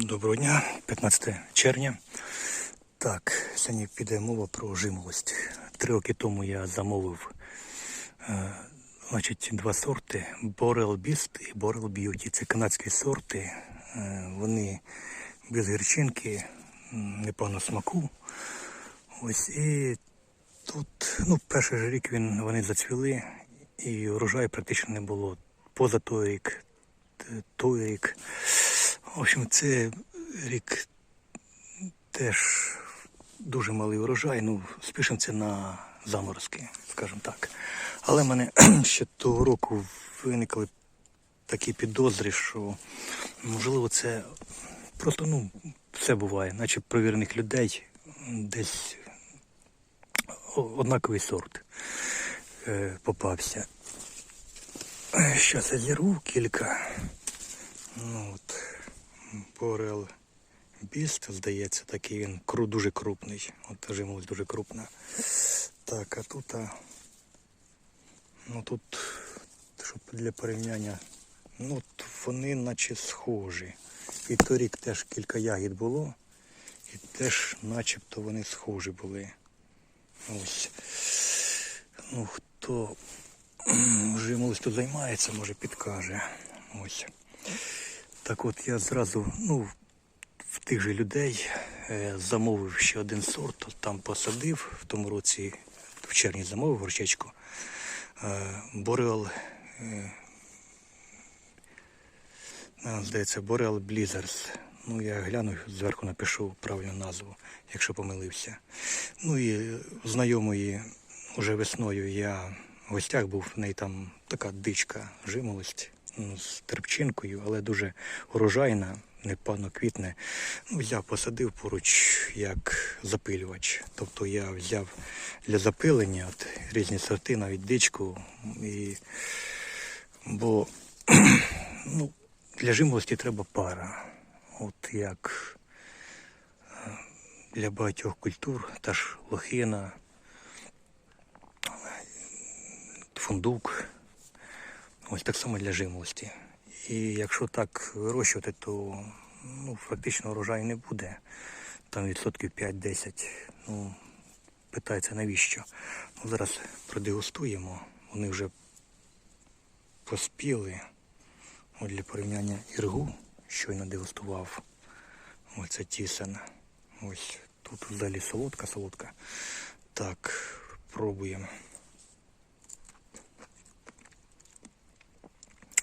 Доброго дня, 15 червня. Так, сьогодні піде мова про жимолость. Три роки тому я замовив е, значить, два сорти Boreal Beast і Boreal Beauty. Це канадські сорти. Е, вони без гірчинки, непогано смаку. Ось і тут, ну, перший ж рік він, вони зацвіли, і урожаю практично не було. Поза той рік, той рік. В общем, це рік теж дуже малий урожай. Ну, спішимо це на заморозки, скажімо так. Але в мене ще того року виникли такі підозри, що можливо це просто ну, все буває, наче провірених людей десь однаковий сорт е, попався. Щас я зірву кілька. Ну, от, Борел Біст, здається, такий він кру, дуже крупний. От жимолость дуже крупна. Так, а тут, а, ну тут, щоб для порівняння, ну вони наче схожі. І торік теж кілька ягід було, і теж начебто вони схожі були. Ось. Ну, хто м, жимолостю займається, може підкаже. Ось. Так от я зразу, ну, в тих же людей е, замовив ще один сорт, там посадив в тому році, в червні замовив горчечку. Boreal, е, здається, Boreal Blizzards. Ну, я гляну, зверху напишу правильну назву, якщо помилився. Ну і знайомої вже весною я в гостях був, в неї там така дичка жимолость з терпчинкою, але дуже урожайна, непогано квітне. Ну, взяв, посадив поруч як запилювач. Тобто я взяв для запилення от, різні сорти, навіть дичку. І, бо ну, для жимолості треба пара. От як е, для багатьох культур, та ж лохина, фундук. Ось так само для жимолості. І якщо так вирощувати, то ну, фактично урожаю не буде. Там відсотків 5-10. Ну, питається навіщо. Ну, зараз продегустуємо. Вони вже поспіли. От для порівняння іргу щойно дегустував. Ось це тісен. Ось тут взагалі солодка, солодка. Так, пробуємо.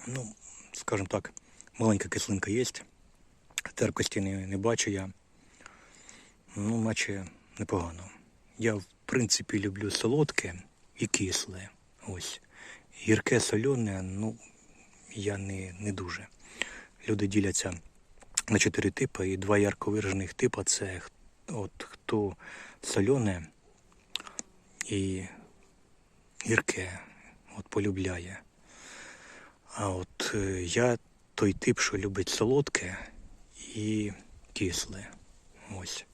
Ну, скажімо так, маленька кислинка є. Терпкості не, не бачу я. Ну, наче непогано. Я, в принципі, люблю солодке і кисле. Ось. Гірке, солене, ну, я не, не дуже. Люди діляться на чотири типи, і два ярко виражених типа це от хто солене і гірке, от полюбляє. А от е, я той тип, що любить солодке і кисле. Ось.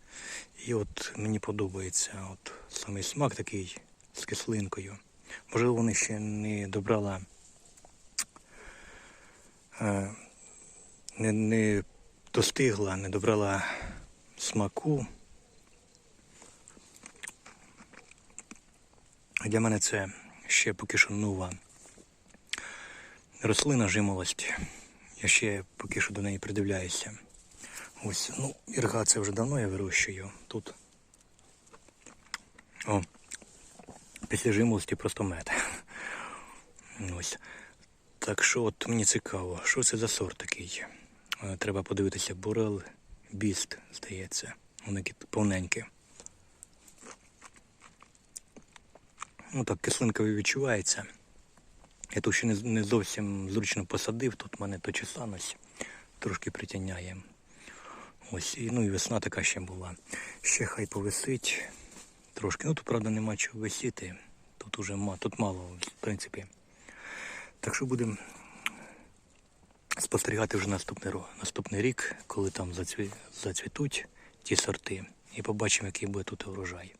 І от мені подобається от саме смак такий з кислинкою. Можливо, вони ще не добрала, е, не, не достигла, не добрала смаку. Для мене це ще поки що нова рослина жимолость. Я ще поки що до неї придивляюся. Ось, ну, ірга це вже давно я вирощую. Тут. О, після жимолості просто мед. Ось. Так що от мені цікаво, що це за сорт такий. Е, Треба подивитися, Бурел Біст, здається. Вони повненькі. Ну так, кислинка відчувається. Я тут ще не, не зовсім зручно посадив, тут мене точесаність трошки притягняє. Ось, і, ну і весна така ще була. Ще хай повисить трошки. Ну тут, правда, нема чого висіти. Тут уже ма, тут мало, в принципі. Так що будемо спостерігати вже наступний, наступний рік, коли там зацвітуть ті сорти. І побачимо, який буде тут урожай.